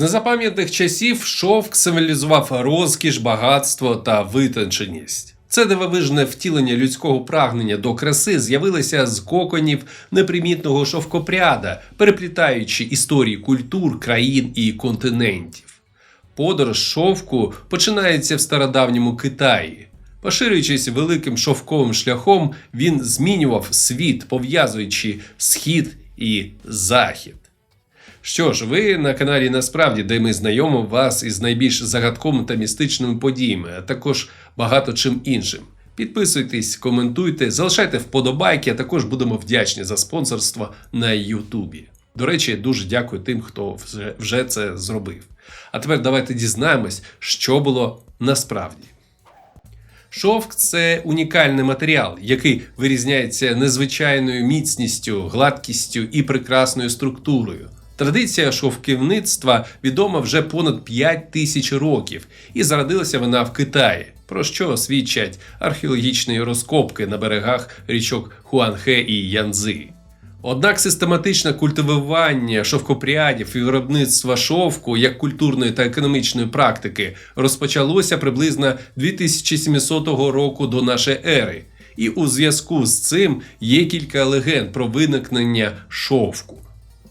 З незапам'ятних часів шовк символізував розкіш, багатство та витонченість. Це дивовижне втілення людського прагнення до краси з'явилося з коконів непримітного шовкопряда, переплітаючи історії культур, країн і континентів. Подорож шовку починається в стародавньому Китаї. Поширюючись великим шовковим шляхом, він змінював світ, пов'язуючи схід і захід. Що ж, ви на каналі Насправді, де ми знайомимо вас із найбільш загадковими та містичними подіями, а також багато чим іншим. Підписуйтесь, коментуйте, залишайте вподобайки, а також будемо вдячні за спонсорство на Ютубі. До речі, дуже дякую тим, хто вже, вже це зробив. А тепер давайте дізнаємось, що було насправді. Шовк це унікальний матеріал, який вирізняється незвичайною міцністю, гладкістю і прекрасною структурою. Традиція шовківництва відома вже понад 5 тисяч років, і зародилася вона в Китаї, про що свідчать археологічні розкопки на берегах річок Хуанхе і Янзи. Однак систематичне культивування шовкопрядів і виробництва шовку як культурної та економічної практики розпочалося приблизно 2700 року до нашої ери, і у зв'язку з цим є кілька легенд про виникнення шовку.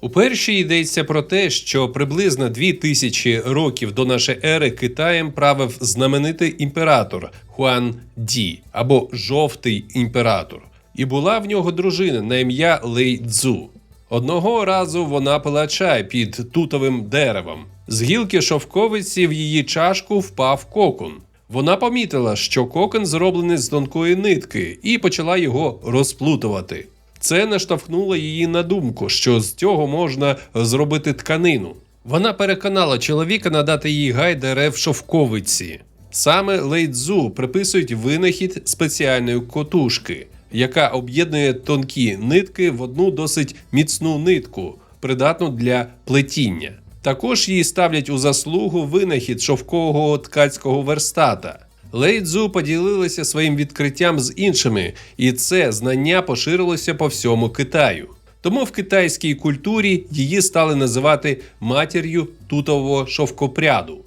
У першій йдеться про те, що приблизно 2000 років до нашої ери Китаєм правив знаменитий імператор Хуан Ді або Жовтий імператор, і була в нього дружина на ім'я Лей Цзу. Одного разу вона пила чай під тутовим деревом. З гілки шовковиці в її чашку впав кокон. Вона помітила, що кокон зроблений з тонкої нитки, і почала його розплутувати. Це наштовхнуло її на думку, що з цього можна зробити тканину. Вона переконала чоловіка надати їй гай дерев шовковиці. Саме лейдзу приписують винахід спеціальної котушки, яка об'єднує тонкі нитки в одну досить міцну нитку, придатну для плетіння. Також їй ставлять у заслугу винахід шовкового ткацького верстата. Лейдзу поділилася своїм відкриттям з іншими, і це знання поширилося по всьому Китаю. Тому в китайській культурі її стали називати матір'ю тутового шовкопряду.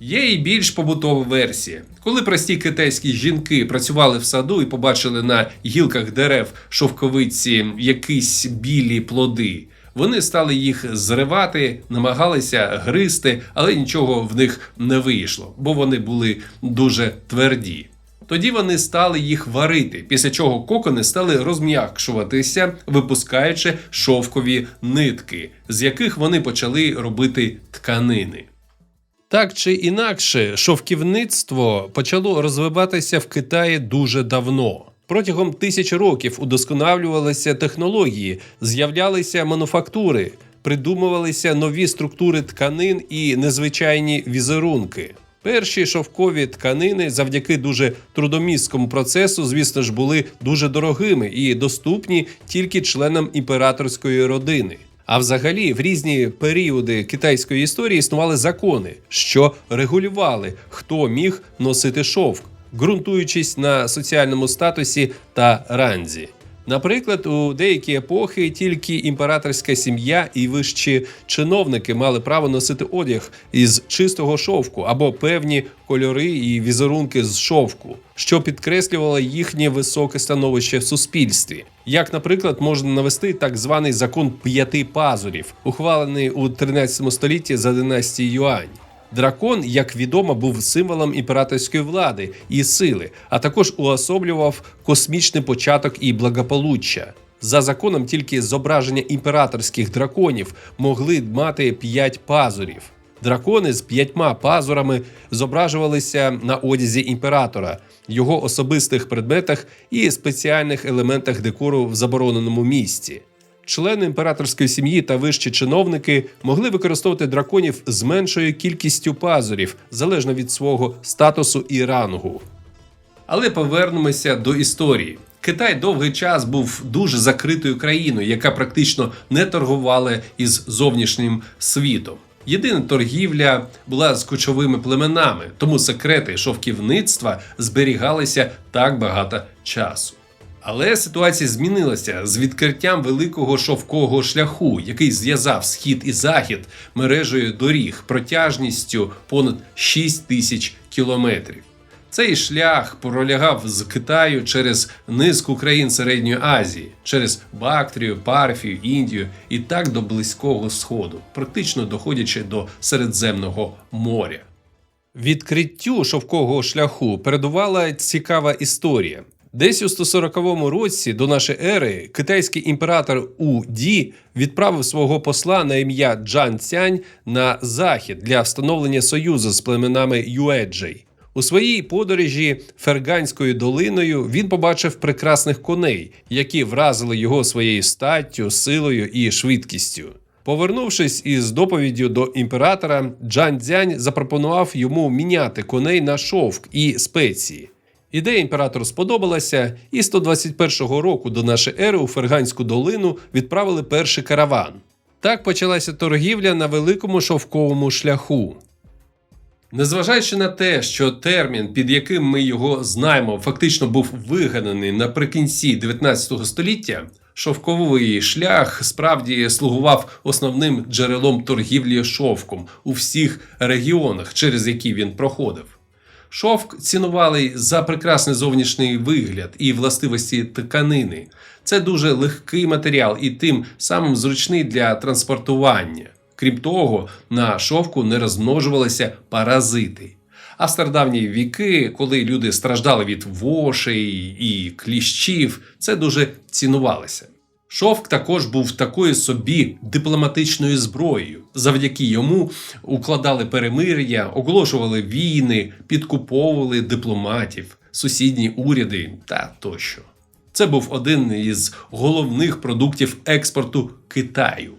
Є і більш побутова версія. Коли прості китайські жінки працювали в саду і побачили на гілках дерев шовковиці якісь білі плоди, вони стали їх зривати, намагалися гризти, але нічого в них не вийшло, бо вони були дуже тверді. Тоді вони стали їх варити, після чого кокони стали розм'якшуватися, випускаючи шовкові нитки, з яких вони почали робити тканини. Так чи інакше, шовківництво почало розвиватися в Китаї дуже давно. Протягом тисяч років удосконалювалися технології, з'являлися мануфактури, придумувалися нові структури тканин і незвичайні візерунки. Перші шовкові тканини завдяки дуже трудомісткому процесу, звісно ж, були дуже дорогими і доступні тільки членам імператорської родини. А взагалі, в різні періоди китайської історії існували закони, що регулювали, хто міг носити шовк, ґрунтуючись на соціальному статусі та ранзі. Наприклад, у деякі епохи тільки імператорська сім'я і вищі чиновники мали право носити одяг із чистого шовку або певні кольори і візерунки з шовку, що підкреслювало їхнє високе становище в суспільстві. Як, наприклад, можна навести так званий закон п'яти пазурів, ухвалений у 13 столітті за династії Юань. Дракон, як відомо, був символом імператорської влади і сили, а також уособлював космічний початок і благополуччя. За законом, тільки зображення імператорських драконів могли мати п'ять пазурів. Дракони з п'ятьма пазурами зображувалися на одязі імператора, його особистих предметах і спеціальних елементах декору в забороненому місці. Члени імператорської сім'ї та вищі чиновники могли використовувати драконів з меншою кількістю пазурів залежно від свого статусу і рангу. Але повернемося до історії. Китай довгий час був дуже закритою країною, яка практично не торгувала із зовнішнім світом. Єдина торгівля була з кочовими племенами, тому секрети шовківництва зберігалися так багато часу. Але ситуація змінилася з відкриттям великого шовкового шляху, який зв'язав схід і захід мережею доріг протяжністю понад 6 тисяч кілометрів. Цей шлях пролягав з Китаю через низку країн Середньої Азії, через Бактрію, Парфію, Індію і так до Близького Сходу, практично доходячи до Середземного моря. Відкриттю шовкового шляху передувала цікава історія. Десь у 140 році до нашої ери китайський імператор У Ді відправив свого посла на ім'я Джан Цянь на захід для встановлення союзу з племенами Юеджей. У своїй подорожі Ферганською долиною він побачив прекрасних коней, які вразили його своєю статтю, силою і швидкістю. Повернувшись із доповіддю до імператора, Джан Цзянь запропонував йому міняти коней на шовк і спеції. Ідея імператору сподобалася, і 121 року до нашої ери у Ферганську долину відправили перший караван. Так почалася торгівля на великому шовковому шляху. Незважаючи на те, що термін, під яким ми його знаємо, фактично був вигаданий наприкінці 19 століття, шовковий шлях справді слугував основним джерелом торгівлі шовком у всіх регіонах, через які він проходив. Шовк цінували за прекрасний зовнішній вигляд і властивості тканини. Це дуже легкий матеріал і тим самим зручний для транспортування. Крім того, на шовку не розмножувалися паразити. А в стародавні віки, коли люди страждали від вошей і кліщів, це дуже цінувалося. Шовк також був такою собі дипломатичною зброєю. Завдяки йому укладали перемир'я, оголошували війни, підкуповували дипломатів, сусідні уряди та тощо. Це був один із головних продуктів експорту Китаю.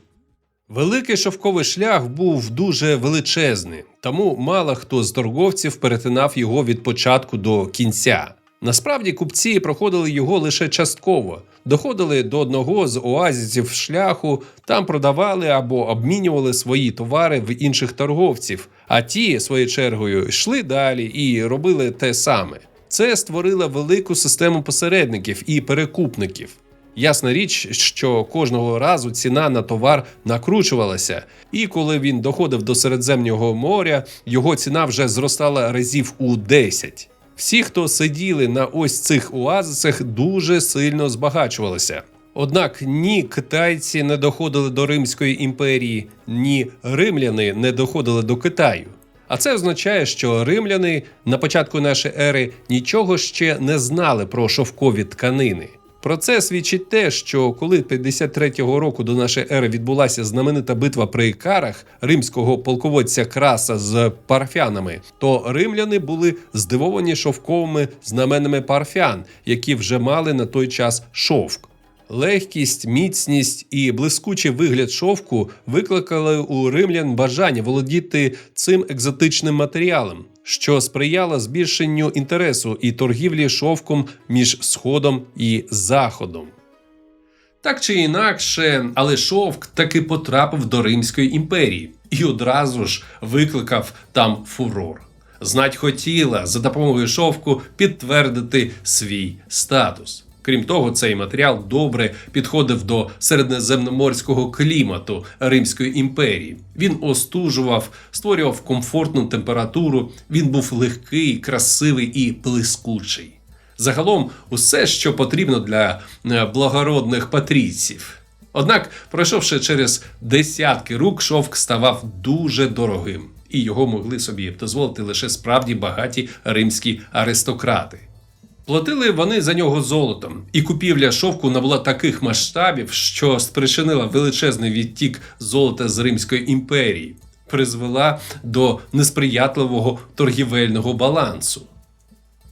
Великий шовковий шлях був дуже величезний, тому мало хто з торговців перетинав його від початку до кінця. Насправді купці проходили його лише частково, доходили до одного з оазісів шляху, там продавали або обмінювали свої товари в інших торговців, а ті, своєю чергою, йшли далі і робили те саме. Це створило велику систему посередників і перекупників. Ясна річ, що кожного разу ціна на товар накручувалася, і коли він доходив до Середземного моря, його ціна вже зростала разів у 10. Всі, хто сиділи на ось цих оазисах, дуже сильно збагачувалися. Однак ні китайці не доходили до Римської імперії, ні римляни не доходили до Китаю. А це означає, що римляни на початку нашої ери нічого ще не знали про шовкові тканини. Про це свідчить те, що коли 53-го року до нашої ери відбулася знаменита битва при Карах римського полководця Краса з парфянами, то римляни були здивовані шовковими знаменами парфян, які вже мали на той час шовк. Легкість, міцність і блискучий вигляд шовку викликали у римлян бажання володіти цим екзотичним матеріалом, що сприяло збільшенню інтересу і торгівлі шовком між Сходом і Заходом. Так чи інакше, але шовк таки потрапив до Римської імперії і одразу ж викликав там фурор. Знать хотіла за допомогою шовку підтвердити свій статус. Крім того, цей матеріал добре підходив до середземноморського клімату Римської імперії. Він остужував, створював комфортну температуру. Він був легкий, красивий і блискучий. Загалом, усе, що потрібно для е, благородних патрійців. Однак, пройшовши через десятки рук, шовк ставав дуже дорогим, і його могли собі дозволити лише справді багаті римські аристократи. Платили вони за нього золотом, і купівля шовку набула таких масштабів, що спричинила величезний відтік золота з Римської імперії, призвела до несприятливого торгівельного балансу.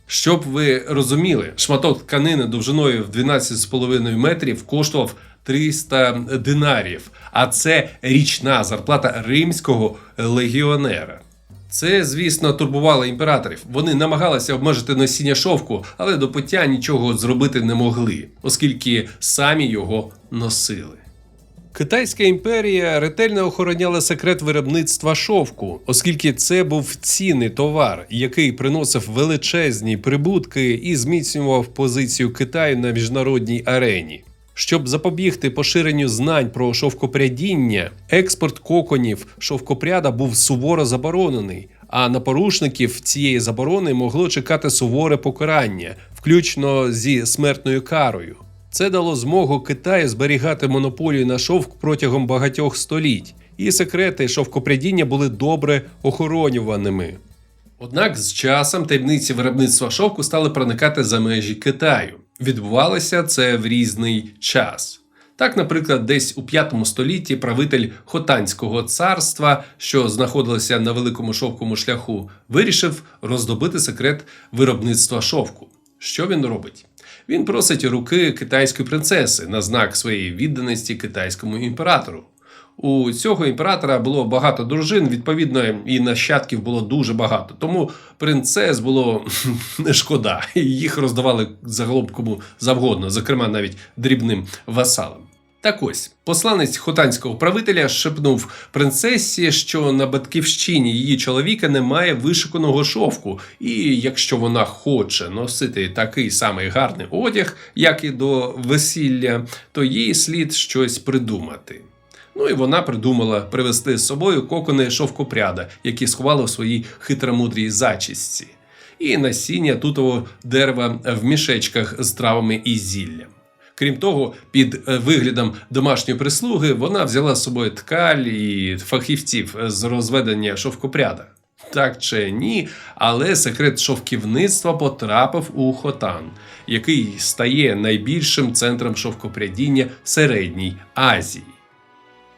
Щоб ви розуміли, шматок тканини довжиною в 12,5 метрів коштував 300 динарів, а це річна зарплата римського легіонера. Це, звісно, турбувало імператорів. Вони намагалися обмежити носіння шовку, але до пиття нічого зробити не могли, оскільки самі його носили. Китайська імперія ретельно охороняла секрет виробництва шовку, оскільки це був цінний товар, який приносив величезні прибутки і зміцнював позицію Китаю на міжнародній арені. Щоб запобігти поширенню знань про шовкопрядіння, експорт коконів шовкопряда був суворо заборонений, а на порушників цієї заборони могло чекати суворе покарання, включно зі смертною карою. Це дало змогу Китаю зберігати монополію на шовк протягом багатьох століть, і секрети шовкопрядіння були добре охоронюваними. Однак з часом таємниці виробництва шовку стали проникати за межі Китаю. Відбувалося це в різний час. Так, наприклад, десь у 5 столітті правитель Хотанського царства, що знаходилося на великому шовковому шляху, вирішив роздобити секрет виробництва шовку. Що він робить? Він просить руки китайської принцеси на знак своєї відданості китайському імператору. У цього імператора було багато дружин, відповідно, і нащадків було дуже багато. Тому принцес було не шкода, їх роздавали загалом кому завгодно, зокрема навіть дрібним васалам. Так ось, посланець хотанського правителя шепнув принцесі, що на батьківщині її чоловіка немає вишуканого шовку, і якщо вона хоче носити такий самий гарний одяг, як і до весілля, то їй слід щось придумати. Ну і вона придумала привезти з собою кокони шовкопряда, які сховала в своїй хитромудрій зачісті, і насіння тутового дерева в мішечках з травами і зіллям. Крім того, під е, виглядом домашньої прислуги вона взяла з собою ткаль і фахівців з розведення шовкопряда. Так чи ні, але секрет шовківництва потрапив у Хотан, який стає найбільшим центром шовкопрядіння в Середній Азії.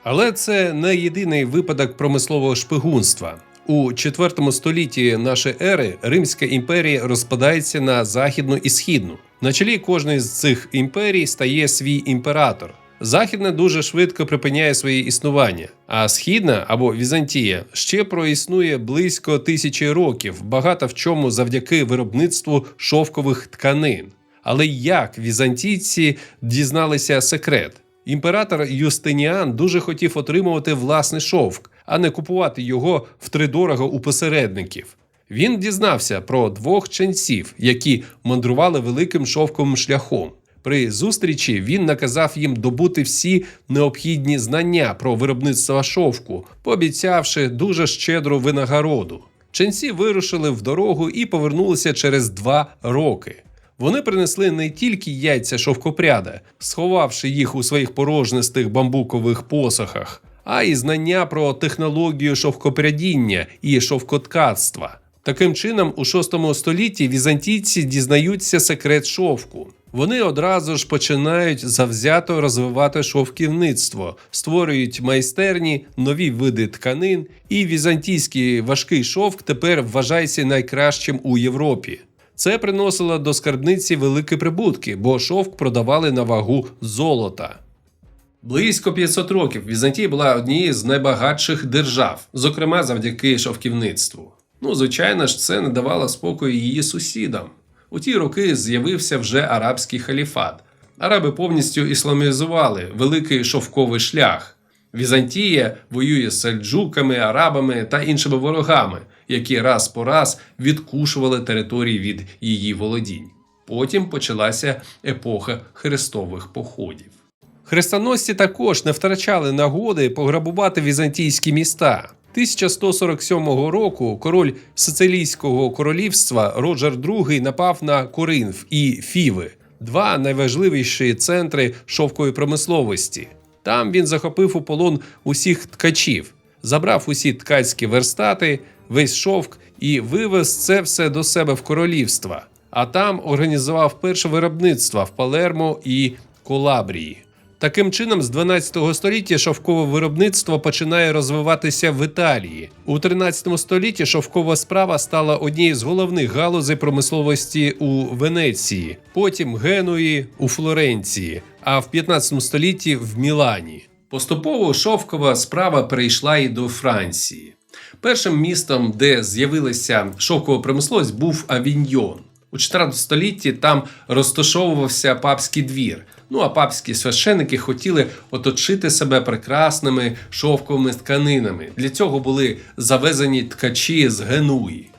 Але це не єдиний випадок промислового шпигунства. У IV столітті нашої ери Римська імперія розпадається на західну і східну. На чолі кожної з цих імперій стає свій імператор. Західна дуже швидко припиняє своє існування, а східна або Візантія ще проіснує близько тисячі років, багато в чому завдяки виробництву шовкових тканин. Але як візантійці дізналися секрет? Імператор Юстиніан дуже хотів отримувати власний шовк, а не купувати його втридорого у посередників. Він дізнався про двох ченців, які мандрували великим шовковим шляхом. При зустрічі він наказав їм добути всі необхідні знання про виробництво шовку, пообіцявши дуже щедру винагороду. Ченці вирушили в дорогу і повернулися через два роки. Вони принесли не тільки яйця шовкопряда, сховавши їх у своїх порожнистих бамбукових посохах, а й знання про технологію шовкопрядіння і шовкоткацтва. Таким чином, у VI столітті візантійці дізнаються секрет шовку. Вони одразу ж починають завзято розвивати шовківництво, створюють майстерні, нові види тканин, і візантійський важкий шовк тепер вважається найкращим у Європі. Це приносило до скарбниці великі прибутки, бо шовк продавали на вагу золота. Близько 500 років Візантія була однією з найбагатших держав, зокрема завдяки шовківництву. Ну, звичайно ж, це не давало спокою її сусідам. У ті роки з'явився вже арабський халіфат. Араби повністю ісламізували великий шовковий шлях. Візантія воює з сельджуками, арабами та іншими ворогами, які раз по раз відкушували території від її володінь. Потім почалася епоха хрестових походів. Хрестоносці також не втрачали нагоди пограбувати візантійські міста. 1147 року король Сицилійського королівства Роджер II напав на Коринф і Фіви, два найважливіші центри шовкової промисловості. Там він захопив у полон усіх ткачів, забрав усі ткацькі верстати, весь шовк і вивез це все до себе в королівства. А там організував перше виробництво в Палермо і Колабрії. Таким чином, з 12 століття шовкове виробництво починає розвиватися в Італії. У 13 столітті шовкова справа стала однією з головних галузей промисловості у Венеції, потім Генуї у Флоренції, а в 15 столітті в Мілані. Поступово шовкова справа перейшла і до Франції. Першим містом, де з'явилася шовкова промисловість, був Авіньйон. У 14 столітті там розташовувався папський двір, Ну а папські священики хотіли оточити себе прекрасними шовковими тканинами. Для цього були завезені ткачі з Генуї.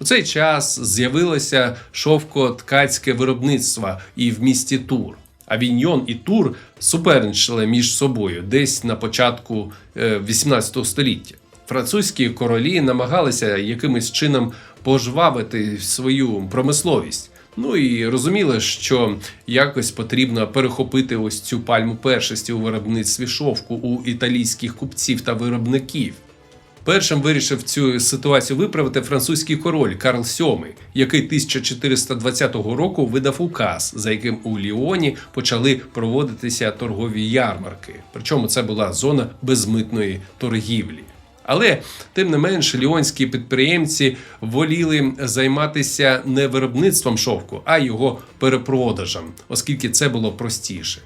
У цей час з'явилося шовко-ткацьке виробництво і в місті Тур. Авіньйон і Тур суперничали між собою десь на початку е, 18 століття. Французькі королі намагалися якимось чином пожвавити свою промисловість. Ну і розуміли, що якось потрібно перехопити ось цю пальму першості у виробництві шовку у італійських купців та виробників. Першим вирішив цю ситуацію виправити французький король Карл VII, який 1420 року видав указ, за яким у Ліоні почали проводитися торгові ярмарки. Причому це була зона безмитної торгівлі. Але тим не менш, ліонські підприємці воліли займатися не виробництвом шовку, а його перепродажем, оскільки це було простіше.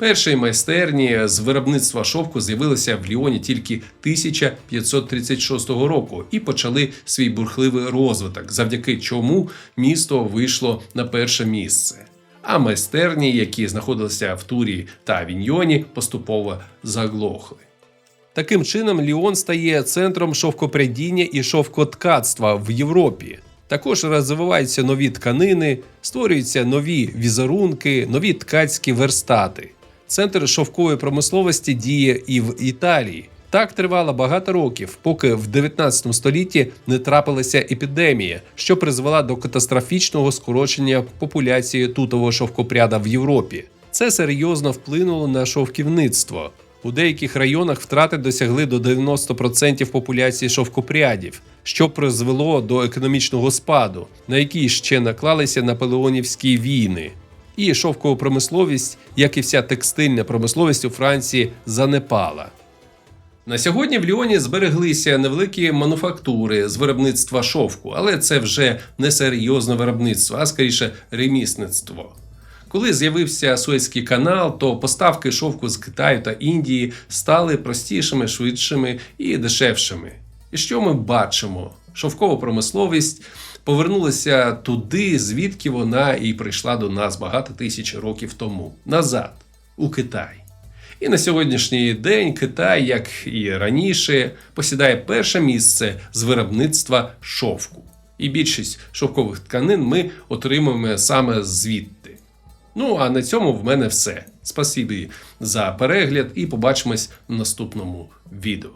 Перші майстерні з виробництва шовку з'явилися в Ліоні тільки 1536 року і почали свій бурхливий розвиток, завдяки чому місто вийшло на перше місце. А майстерні, які знаходилися в Турі та Авіньйоні, поступово заглохли. Таким чином, Ліон стає центром шовкопрядіння і шовкоткацтва в Європі. Також розвиваються нові тканини, створюються нові візерунки, нові ткацькі верстати. Центр шовкової промисловості діє і в Італії. Так тривало багато років, поки в 19 столітті не трапилася епідемія, що призвела до катастрофічного скорочення популяції тутового шовкопряда в Європі. Це серйозно вплинуло на шовківництво. У деяких районах втрати досягли до 90% популяції шовкопрядів, що призвело до економічного спаду, на який ще наклалися наполеонівські війни. І шовкова промисловість, як і вся текстильна промисловість у Франції, занепала. На сьогодні в Ліоні збереглися невеликі мануфактури з виробництва шовку, але це вже не серйозне виробництво, а скоріше ремісництво. Коли з'явився Суецький канал, то поставки шовку з Китаю та Індії стали простішими, швидшими і дешевшими. І що ми бачимо? Шовкова промисловість повернулася туди, звідки вона і прийшла до нас багато тисяч років тому назад, у Китай. І на сьогоднішній день Китай, як і раніше, посідає перше місце з виробництва шовку. І більшість шовкових тканин ми отримуємо саме звідти. Ну а на цьому в мене все. Спасибі за перегляд і побачимось в наступному відео.